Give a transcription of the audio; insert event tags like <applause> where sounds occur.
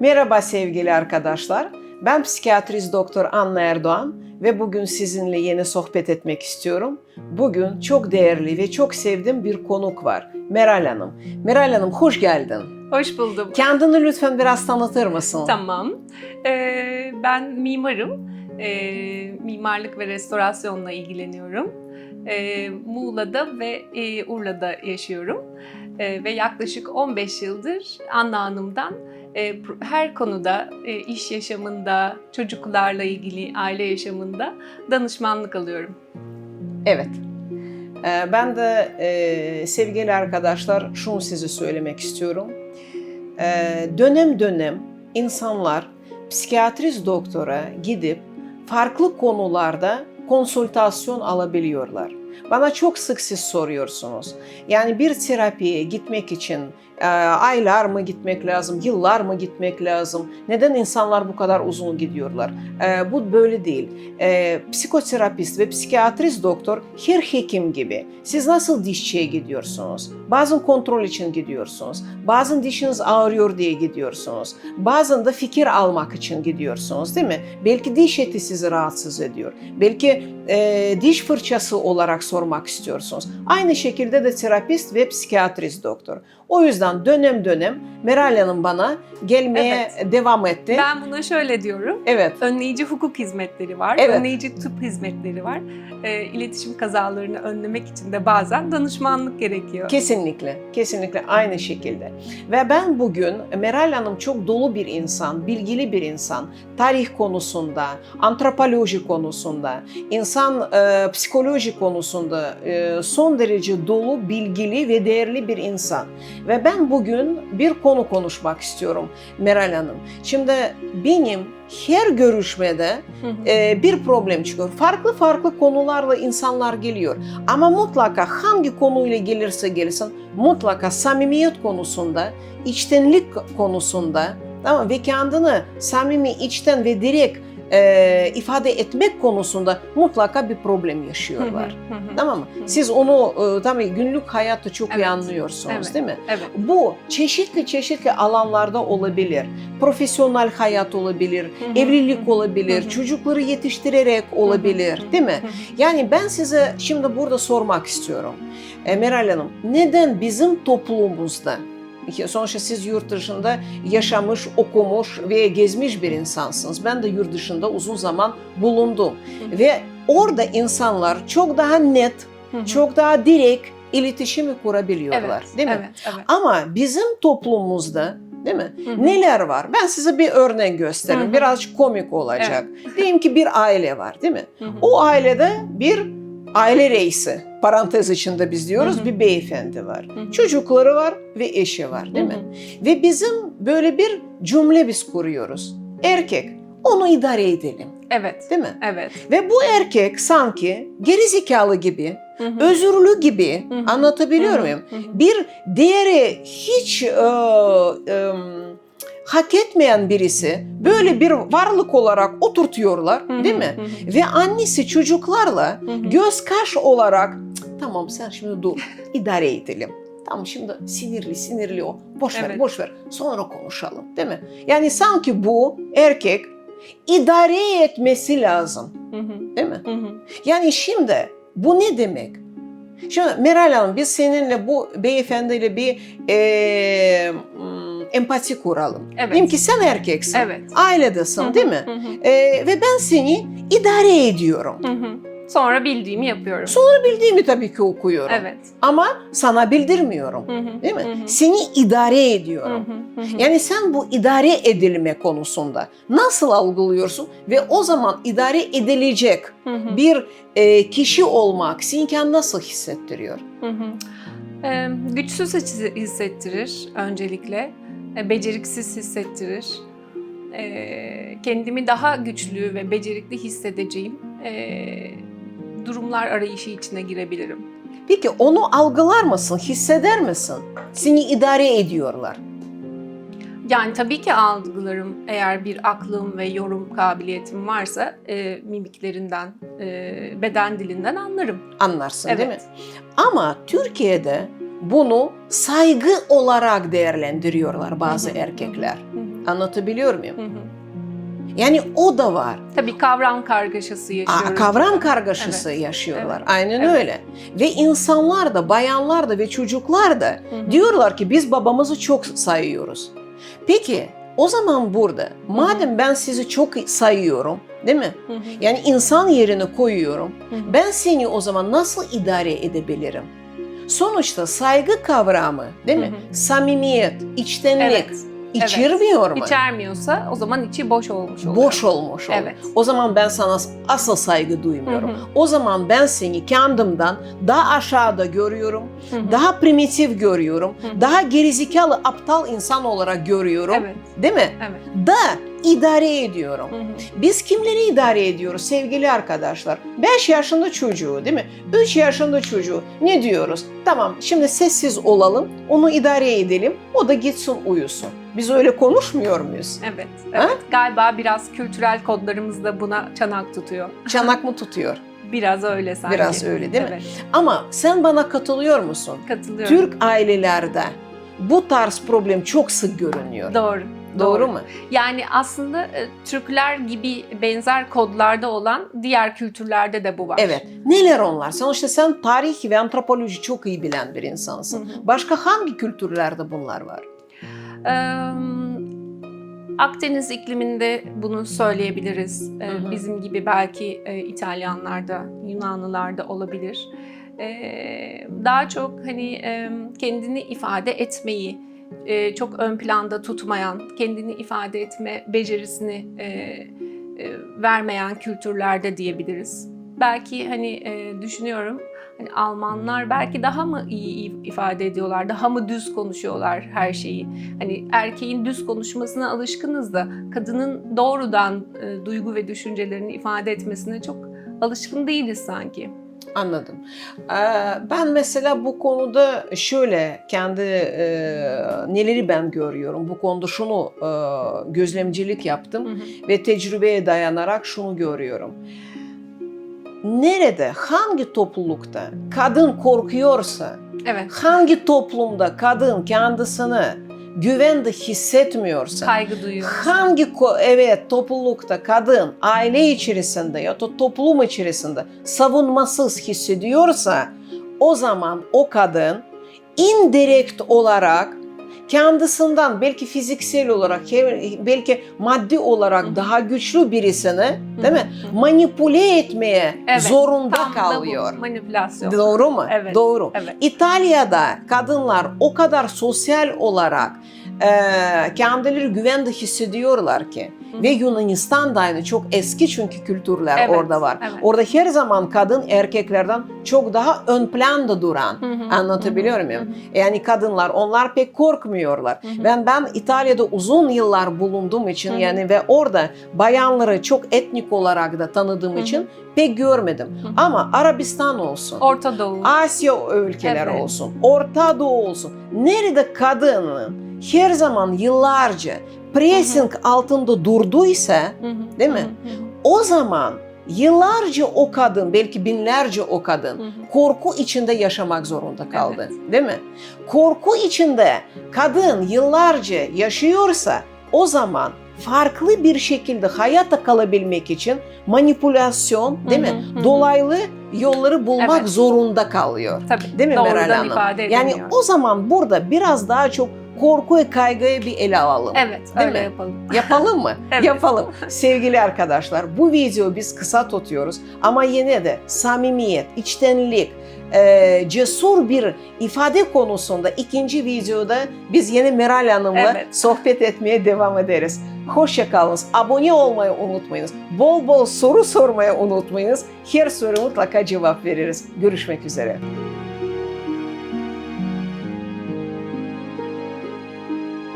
Merhaba sevgili arkadaşlar. Ben psikiyatrist doktor Anna Erdoğan ve bugün sizinle yeni sohbet etmek istiyorum. Bugün çok değerli ve çok sevdiğim bir konuk var. Meral Hanım. Meral Hanım hoş geldin. Hoş buldum. Kendini lütfen biraz tanıtır mısın? Tamam. Ee, ben mimarım. Ee, mimarlık ve restorasyonla ilgileniyorum. Ee, Muğla'da ve e, Urla'da yaşıyorum. Ee, ve yaklaşık 15 yıldır Anna Hanım'dan her konuda, e, iş yaşamında, çocuklarla ilgili, aile yaşamında danışmanlık alıyorum. Evet. Ee, Ben de e, sevgili arkadaşlar şunu size söylemek istiyorum. Dönem dönem insanlar psikiyatrist doktora gidip farklı konularda konsultasyon alabiliyorlar. Bana çok sık siz soruyorsunuz. Yani bir terapiye gitmek için e, aylar mı gitmek lazım, yıllar mı gitmek lazım? Neden insanlar bu kadar uzun gidiyorlar? E, bu böyle değil. E, psikoterapist ve psikiyatrist doktor her hekim gibi. Siz nasıl dişçiye gidiyorsunuz? Bazen kontrol için gidiyorsunuz. Bazen dişiniz ağrıyor diye gidiyorsunuz. Bazen de fikir almak için gidiyorsunuz değil mi? Belki diş eti sizi rahatsız ediyor. Belki e, diş fırçası olarak sormak istiyorsunuz. Aynı şekilde de terapist ve psikiyatrist doktor. O yüzden dönem dönem Meral Hanım bana gelmeye devam etti. Ben buna şöyle diyorum. Evet. Önleyici hukuk hizmetleri var, Evet. önleyici tıp hizmetleri var. E, iletişim kazalarını önlemek için de bazen danışmanlık gerekiyor. Kesinlikle, kesinlikle aynı şekilde. Ve ben bugün Meral Hanım çok dolu bir insan, bilgili bir insan. Tarih konusunda, antropoloji konusunda, insan e, psikoloji konusunda e, son derece dolu, bilgili ve değerli bir insan. Ve ben bugün bir konu konuşmak istiyorum Meral Hanım. Şimdi benim her görüşmede e, bir problem çıkıyor. Farklı farklı konularla insanlar geliyor. Ama mutlaka hangi konuyla gelirse gelsin mutlaka samimiyet konusunda, içtenlik konusunda tamam ve kendini samimi, içten ve direkt e, ifade etmek konusunda mutlaka bir problem yaşıyorlar. Tamam mı? Siz onu e, tabii günlük hayatta çok iyi Evet, anlıyorsunuz evet. değil mi? Evet. Bu çeşitli çeşitli alanlarda olabilir. Profesyonel hayat olabilir, evlilik olabilir, çocukları yetiştirerek olabilir, değil mi? Yani ben size şimdi burada sormak istiyorum. E, Meral Hanım, neden bizim toplumumuzda, sonuçta siz yurt dışında yaşamış, okumuş ve gezmiş bir insansınız. Ben de yurt dışında uzun zaman bulundum. hı. Ve orada insanlar çok daha net, Hı hı. çok daha direkt iletişimi kurabiliyorlar. evet, değil mi? Evet, evet. Ama bizim toplumumuzda değil mi? Hı hı. Neler var? Ben size bir örnek göstereyim. Hı hı. Birazcık komik olacak. Diyelim ki bir aile var değil mi? Hı hı. O ailede bir aile reisi, parantez içinde biz diyoruz Hı hı. bir beyefendi var. Çocukları var ve eşi var değil mi? Ve bizim böyle bir cümle biz kuruyoruz. Erkek, onu idare edelim Evet, değil mi? evet. Ve bu erkek sanki gerizekalı gibi, özürlü gibi anlatabiliyor muyum? Bir değeri hiç e, e, hak etmeyen birisi böyle bir varlık olarak oturtuyorlar değil mi? Ve annesi çocuklarla göz kaş olarak "Cık, tamam sen şimdi dur <laughs> idare edelim. Tamam şimdi sinirli sinirli o. Boş ver Evet. boş ver. Sonra konuşalım değil mi? Yani sanki bu erkek idare etmesi lazım Hı hı. değil mi? Hı hı. Yani şimdi bu ne demek? Şimdi Meral Hanım biz seninle bu beyefendiyle bir hmm, empati kuralım. Evet. Diyeyim ki sen erkeksin, Evet. ailedesin Hı hı. değil mi? Hı hı. Eee, ve ben seni idare ediyorum. Hı hı. Sonra bildiğimi yapıyorum. Sonra bildiğimi tabii ki okuyorum. Evet. Ama sana bildirmiyorum. Hı hı. Değil mi? Hı hı. Seni idare ediyorum. hı. Hı hı. Yani sen bu idare edilme konusunda nasıl algılıyorsun ve o zaman idare edilecek Hı hı. bir e, kişi olmak kendini nasıl hissettiriyor? Hı hı. Ee, güçsüz hissettirir öncelikle. Ee, beceriksiz hissettirir. Ee, kendimi daha güçlü ve becerikli hissedeceğim ee, durumlar arayışı içine girebilirim. Peki onu algılar mısın, hisseder misin? Seni idare ediyorlar. Yani tabii ki algılarım eğer bir aklım ve yorum kabiliyetim varsa e, mimiklerinden, e, beden dilinden anlarım. Anlarsın değil mi? Evet. Ama Türkiye'de bunu saygı olarak değerlendiriyorlar bazı Hı hı, erkekler. Hı hı. Anlatabiliyor muyum? Hı hı. Yani o da var. Tabii kavram kargaşası Aa, yaşıyoruz. kavram kargaşası Evet. yaşıyorlar. Evet. Aynen Evet. öyle. Ve insanlar da, bayanlar da ve çocuklar da Hı hı. diyorlar ki biz babamızı çok sayıyoruz. Peki o zaman burada madem ben sizi çok sayıyorum, değil mi? Hı hı. Yani insan yerine koyuyorum. Hı hı. Ben seni o zaman nasıl idare edebilirim? Sonuçta saygı kavramı, değil mi? Hı hı. Samimiyet, içtenlik Evet. İçirmiyor mu? İçermiyorsa o zaman içi boş olmuş oluyor. Boş olmuş olur. Evet. O zaman ben sana asla saygı duymuyorum. Hı hı. O zaman ben seni kendimden daha aşağıda görüyorum, Hı hı. daha primitif görüyorum, Hı hı. daha gerizekalı, aptal insan olarak görüyorum. Evet. Değil mi? Evet. Da idare ediyorum. Hı hı. Biz kimleri idare ediyoruz sevgili arkadaşlar? 5 yaşında çocuğu değil mi? 3 yaşında çocuğu. Ne diyoruz? Tamam şimdi sessiz olalım, onu idare edelim, o da gitsin uyusun. Biz öyle konuşmuyor muyuz? Evet. Ha? evet. Galiba biraz kültürel kodlarımız da buna çanak tutuyor. <laughs> Çanak mı tutuyor? Biraz öyle sanki. Biraz öyle değil mi? Evet. Ama sen bana katılıyor musun? Katılıyorum. Türk ailelerde bu tarz problem çok sık görünüyor. Doğru. Doğru mu? Yani aslında e, Türkler gibi benzer kodlarda olan diğer kültürlerde de bu var. Evet. Neler onlar? Sonuçta sen tarih ve antropoloji çok iyi bilen bir insansın. Hı hı. Başka hangi kültürlerde bunlar var? Akdeniz ikliminde bunu söyleyebiliriz. Hı hı. Bizim gibi belki İtalyanlarda, Yunanlılarda olabilir. Daha çok hani kendini ifade etmeyi çok ön planda tutmayan, kendini ifade etme becerisini vermeyen kültürlerde diyebiliriz. Belki hani e, düşünüyorum hani Almanlar belki daha mı iyi ifade ediyorlar, daha mı düz konuşuyorlar her şeyi. Hani erkeğin düz konuşmasına alışkınız da kadının doğrudan e, duygu ve düşüncelerini ifade etmesine çok alışkın değiliz sanki. Anladım. Ben mesela bu konuda şöyle kendi neleri ben görüyorum. Bu konuda şunu gözlemcilik yaptım Hı hı. ve tecrübeye dayanarak şunu görüyorum. Nerede, hangi toplulukta kadın korkuyorsa, Evet. hangi toplumda kadın kendisini güvende hissetmiyorsa, Kaygı duyuyor. hangi evet toplulukta kadın aile içerisinde ya da toplum içerisinde savunmasız hissediyorsa o zaman o kadın indirekt olarak kendisinden belki fiziksel olarak belki maddi olarak daha güçlü birisini değil mi manipüle etmeye Evet, zorunda Tam da bu, kalıyor. manipülasyon. Doğru mu? Evet. Doğru. Evet. İtalya'da kadınlar o kadar sosyal olarak e, kendileri güvende hissediyorlar ki Hı. ve Yunanistan da aynı çok eski çünkü kültürler Evet, orada var. evet. Orada her zaman kadın erkeklerden çok daha ön planda duran. Hı hı, Anlatabiliyor hı hı, muyum? hı hı. Yani kadınlar onlar pek korkmuyorlar. Hı hı. Ben ben İtalya'da uzun yıllar bulunduğum için Hı hı. yani ve orada bayanları çok etnik olarak da tanıdığım Hı hı. için pek görmedim. Hı hı. Ama Arabistan olsun. Orta Doğu. Asya ülkeler Evet. olsun, Orta Doğu olsun. Nerede kadının her zaman yıllarca pressing altında durduysa Hı hı, Değil mi? hı hı, o zaman yıllarca o kadın, belki binlerce o kadın hı hı. korku içinde yaşamak zorunda kaldı. Evet. Değil mi? Korku içinde kadın yıllarca yaşıyorsa o zaman farklı bir şekilde hayata kalabilmek için manipülasyon değil Hı mi? hı, hı hı. Dolaylı yolları bulmak Evet. zorunda kalıyor. Tabii. Değil mi Doğrudan Meral Hanım? Yani o zaman burada biraz daha çok korku ve kaygıyı bir ele alalım. Evet, Değil öyle mi? yapalım. <laughs> Yapalım mı? Evet. Yapalım. Sevgili arkadaşlar bu videoyu biz kısa tutuyoruz ama yine de samimiyet, içtenlik, e, cesur bir ifade konusunda ikinci videoda biz yine Meral Hanım'la Evet. sohbet etmeye devam ederiz. Hoşçakalınız. Abone olmayı unutmayınız. Bol bol soru sormayı unutmayınız. Her soru mutlaka cevap veririz. Görüşmek üzere.